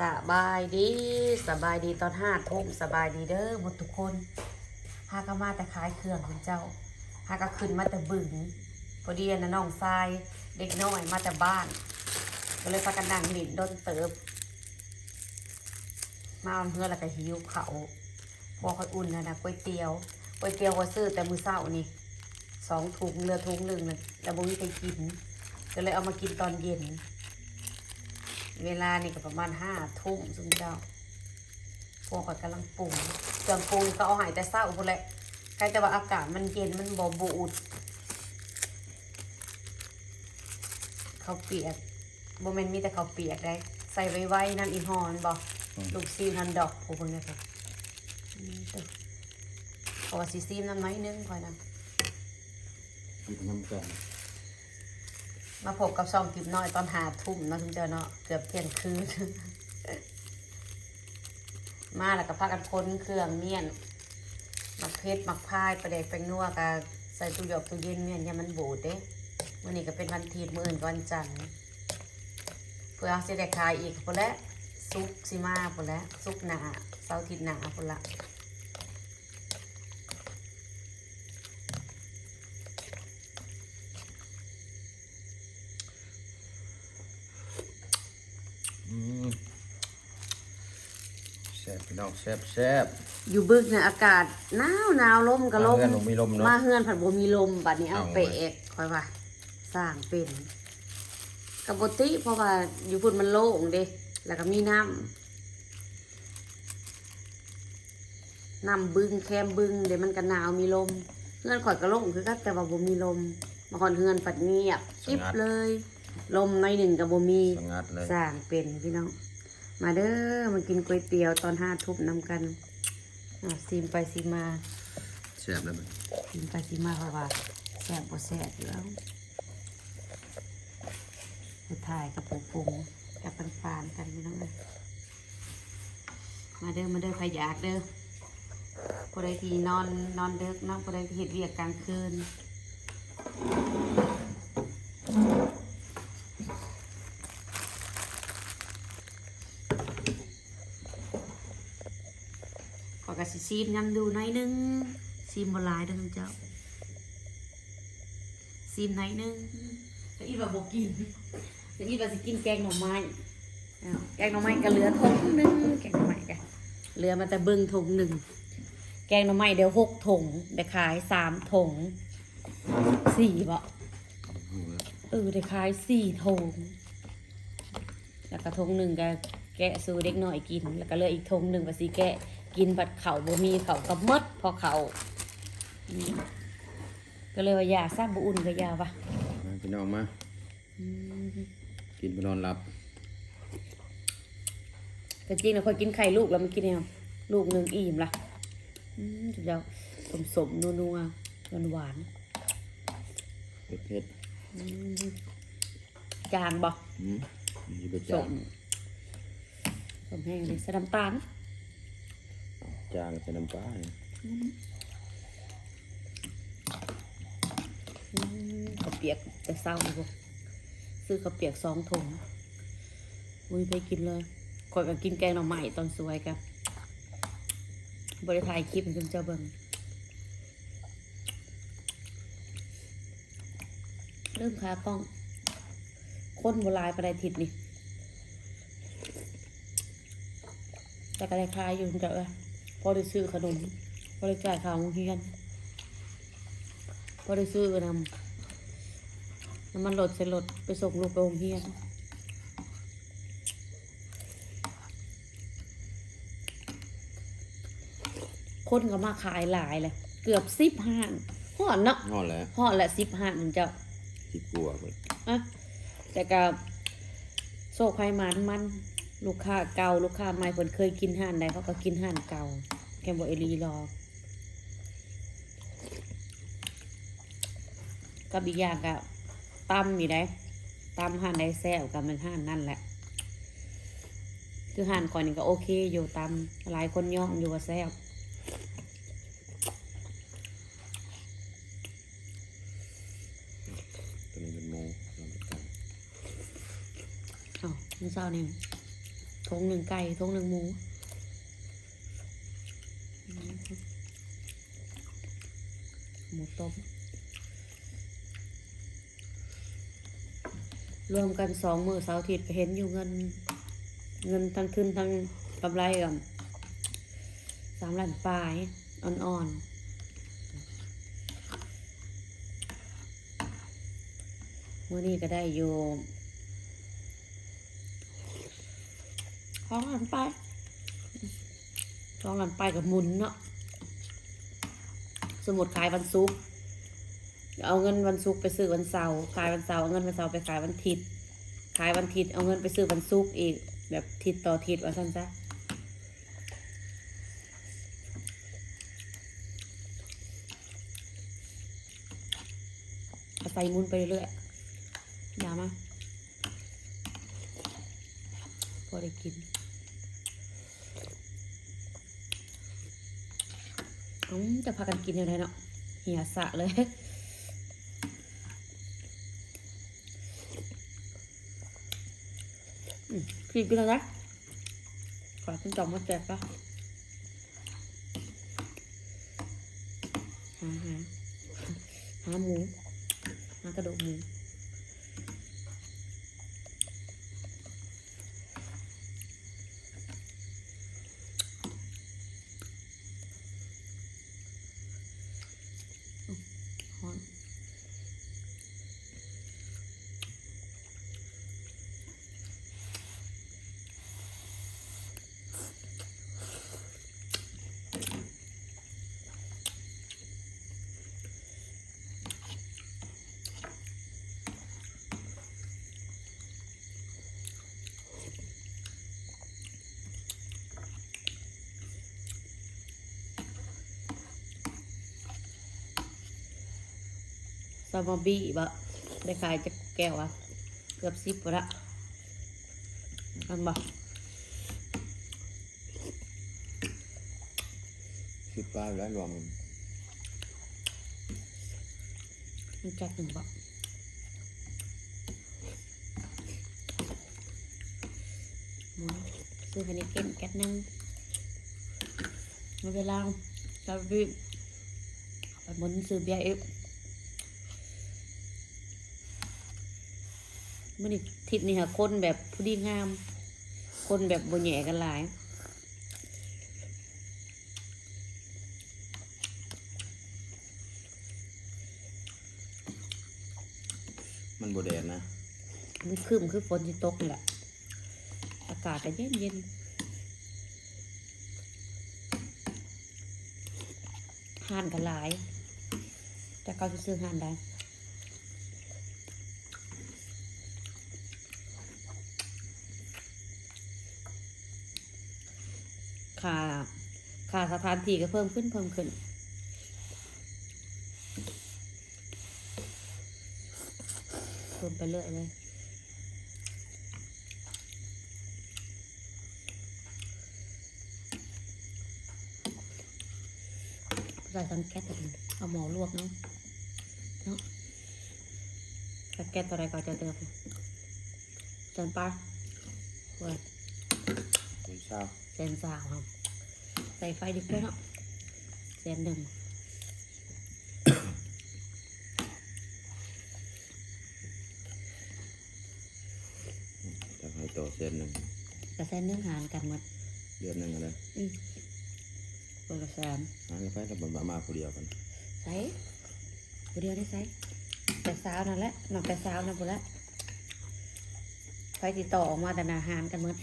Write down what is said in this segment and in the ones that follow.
สบายดีสบายดีตอนห้าทุ่มสบายดีเด้อหมดทุกคนหาก็มาแต่ขายเครื่องคุณเจ้าหาก็ขึ้นมาแต่บึงพอดีนะน้องทรายเด็กน้อยมาแต่บ้าน ก็เลยพากันนั่งหลินโดนเติบ มาเอาเพื่อแล้วก็หิวเขาพอค่อยอุ่นนะนะก๋วยเตี๋ยวก๋วยเตี๋ยวก็ซื้อแต่มือเช้านี่สองถุงเรือถุงหนึ่งเลยแล้วบ่มีใครกินก็เลยเอามากินตอนเย็น เวลานี่ก็ประมาณห้าทุ่มซุมเจ้าพวกก็กำลังปรุงเครื่องปรุงก็เอาใหายแต่เศร้าพุ่นแหละใครแต่ว่าอากาศมันเย็นมันบ่บูดข้าวเปียกโมเมนมีแต่ข้าวเปียกได้ใส่ไว้ไว้น้ำอีฮอนบอกลูกซีมน้ำดอกผู้คนเนี่ยค่ะอืมตึกเพราะว่าซีซีมน้ำน้อยนึงคอยนะกินน้ำกัน มาพบกับซองกิบน้อยตอนหาทุ่มเนาะทุกเจ้าเนาะเกือบเที่ยงคืน มาแล้วก็พากันพ้นเครื่องเมี่ยนหมักเพชรหมักพายประเด็กแป้งนัวกับใส่ตู้หยอกตู้เย็นเมี่ยนย่ามันบูดเด้วันนี้ก็เป็นวันทีมื่นวันจันทร์เพื่อสิได้ขายอีกพุ่นแหละซุกสิมาพุ่นแหละซุกหนาเสาทิตย์หนาพุ่นละ อืมแซ่บ พี่น้องแซ่บแซ่บ อยู่บึกเนี่ยอากาศหนาวหนาวลมก็ลมมาเฮือนบ่มีลมเนอะมาเฮือนผัดบ่มีลมบัดนี้เอาเอาเปะคอยว่า สร้างเป็นกับปกติเพราะว่าอยู่พุ่นมันโล่งเด้แล้วก็มีน้ำน้ำบึงแคมบึงเดี๋ยวมันก็หนาวมีลมเฮือนข่อยก็โล่งคือกันแต่ว่าบ่มีลมมาคอนเฮือนปัดเงียบกิ๊บเลย ลมน้อยหนึ่งกับบ่มี สงัดเลย สร้างเป็นพี่น้อง มาเด้อมากินก๋วยเตี๋ยวตอนห้าทุ่มนำกันอะซีมไปซีมาแซ่บแล้วมันซีมไปซีมาเพราะว่าแซ่บบ่แซ่บอยู่แล้วสุดท้ายกับปูปรุงกับปันฟานๆกันพี่น้องเอ้ยมาเด้อมาเด้อใครอยากเด้อผู้ใดที่นอนนอนเด็กเนาะผู้ใดที่เห็ดเวียกกลางคืน ซีมยำดูหน่อยหนึงซีมบหลายเด้อท่านเจ้าซีมหน่อยหนึงแต่อีแบบบอกกินแต่อีแบบสิกินแกงหน่อไม้อ้าวแกงหน่อไม้ก็เหลือทงหนึ่งแกงหน่อไม้กันเหลือมาแต่เบิ้งทงหนึ่งแกงหน่อไม้เดี๋ยวหกถงได้ขายสามถงสี่บ่เออได้ขายสี่ถงแล้วก็ทงหนึ่งก็ แกะสู่เด็กหน่อยกิน แล้วก็เหลืออีกทงหนึ่งก็สิแกะกินบัดเข่าบ่มีเข่าก็หมดพอเข่าอืมก็เลยว่าอยากทราบบุอุ่นก็อยากวะมาพี่น้องมา กินไปนอนหลับ แต่จริงนะคอยกินไข่ลูกแล้วมันกินแนวลูกหนึ่งอิ่มละอืมจุดเดียวสมสมๆนัวนัวหวานหวานเผ็ดเผ็ดๆอืมจางบ่ๆอืมนี่ไปสจางม สมแห้งเลยใส่น้ำตาลจางใส่น้ำปลาเนี่ยอืมข้าวเปียกแต่เศร้าเลยพวกซื้อข้าวเปียกสองถุงมุ้ยไปกินเลยคอยก็กินแกงหน่อไม้ตอนสวยกับบริถ่ายคลิปให้คุณเจ้าเบิ่งเริ่มคากล้อง คนโบราณประดทิศนี่ แต่ก็ได้คลายอยู่เจ้าเอ้ยพอได้ซื้อขนมพอได้จ่ายค่าโรงเรียนพอได้ซื้อนำน้ำมันรถใส่รถไปส่งลูกไปโรงเรียนคนก็มาขายหลายเลยเกือบสิบห้างหอดเนาะนอนแล้วหอดละสิบห้างเจ้าที่กลัวเลยอะแต่ก็โซกไพมันมัน ลูกค้าเก่าลูกค้าใหม่เพิ่นเคยกินห่านใดเขาก็กินห่านเก่าแกบอกเอหลีรอกับอีกอย่างก็ตำนี่ได้ตำห่านใดแซ่บกับมันห่านนั่นแหละ คือห่านก่อนนี่ก็โอเคอยู่ตำหลายคนย่องอยู่ว่าแซ่บตัวนี้เป็นโมนอนไปกันอ้าวมันเศร้านี่ ทงหนึ่งไก่ทงหนึ่งหมูหมูต้มรวมกันสองมือเสาร์อาทิตย์ก็เห็นอยู่เงิน เงินทั้งทุนทั้งกำไรกับสามล้านปลายอ่อนๆมื่อนี้ก็ได้อยู่ องล้านปสองล้านปกับมุนเนาะสมุดขายวันศุกร์เอาเงินวันศุกร์ไปซื้อวันเสาร์ขายวันเสาร์เอาเงินวันเสาร์ไปขายวันอาทิตย์ขายวันอาทิตย์เอาเงินไปซื้อวันศุกร์อีก แบบทิศต่อทิศว่าสั้นซะอาใส่มุนไปเรื่อยอย่ามาพอได้กิน จะพากันกินยังไงเนาะเหี่ยสะเลยกินกินแล้วนะขอขึ้นจองมาแจกปะหาหาหาหมูหากระดูกหมูาบะบี้บะได้ขายจะแก้วอะเกือบสิบปะละอันบะสิบปลายแล้วรวมมันมันแจกหนึ่งบะหมูซื้อให้ในเก็นแก๊สหนึงไม่เป็นไรซาบะบี้ไปหมุนซื้อเบียร์อีก มื่อนี้ทิศนี่ค่ะคนแบบผู้ดีงาม คนแบบบนแหย่กันหลายมันโบแดดนะ มันคืมคือฝนจะตกนี่แหละ อากาศก็เย็นเย็นห่านกันหลาย แต่เขาจะซื้อห่านได้ ค่าค่าสถานที่ก็เพิ่มขึ้นเพิ่มขึ้น เพิ่มไปเรื่อยเลยใส่ทั้งแก๊สเอาหมอลวกเนาะเนาะแก๊สตัวใดก็จะเติมเซนปลาเว้ยเป็น เช้าเซนสาวครับ ใส่ไฟดิบด้วยเนาะเซนหนึ่งจะให้ต่อเส้นหนึ่งกับเซนหนึ่งหารกันหมดเดือนหนึ่งอะไรอืมตัวละแสนหาเงินไปกับบมามาคนเดียวกันใส่ตัวเดียวได้ใส่แต่สาวนั่นแหละนอกแต่สาวนั่นหมดแล้วไฟติดต่อออกมาแต่นาหารกันหมด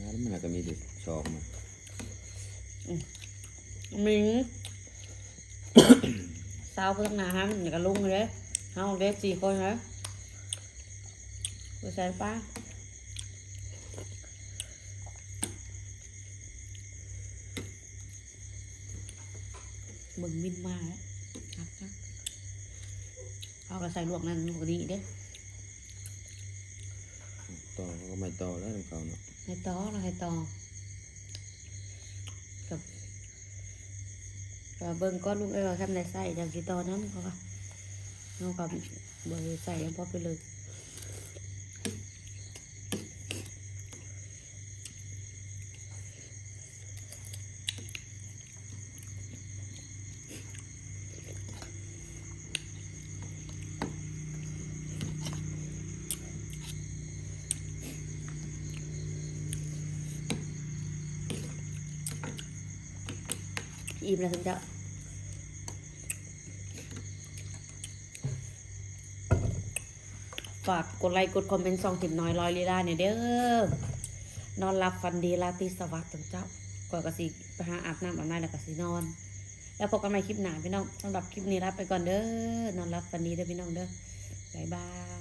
งานมันก็มีแต่ชอบมามิงสาวพวกนาหารอย่างกับลุงเลยเฮาเด็กสี่คนเลยตัวแสนป้ามึงมินมาแล้วครับครับเอากระใส่ลวกนั่นลวกนี้เด้อ ตอเขาก็ไม่ตอแล้วของเขาเนาะให้ต่อเราให้ต่อกับกับเบิ่งก้อนลุงเอ้ยว่าทำได้ใส่จากสิต่อนั้นเขาก็เอากับเบิ่งใส่ยังพอไปเลย อิ่มแล้วทุกเจ้าฝากกดไลค์กดคอมเมนต์สองถิ่มน้อยลอยลีลาเนี่ยเด้อนอนรับฟันดีราตรีสวัสดิ์ทุกเจ้าก่อนกสิไปหาอาบน้ำอาบน้ำแล้วก็สินอน แล้วพบกันใหม่คลิปหน้าพี่น้องสำหรับคลิปนี้ลาไปก่อนเด้อนอนรับฟันดีเด้อพี่น้องเด้อบ๊ายบาย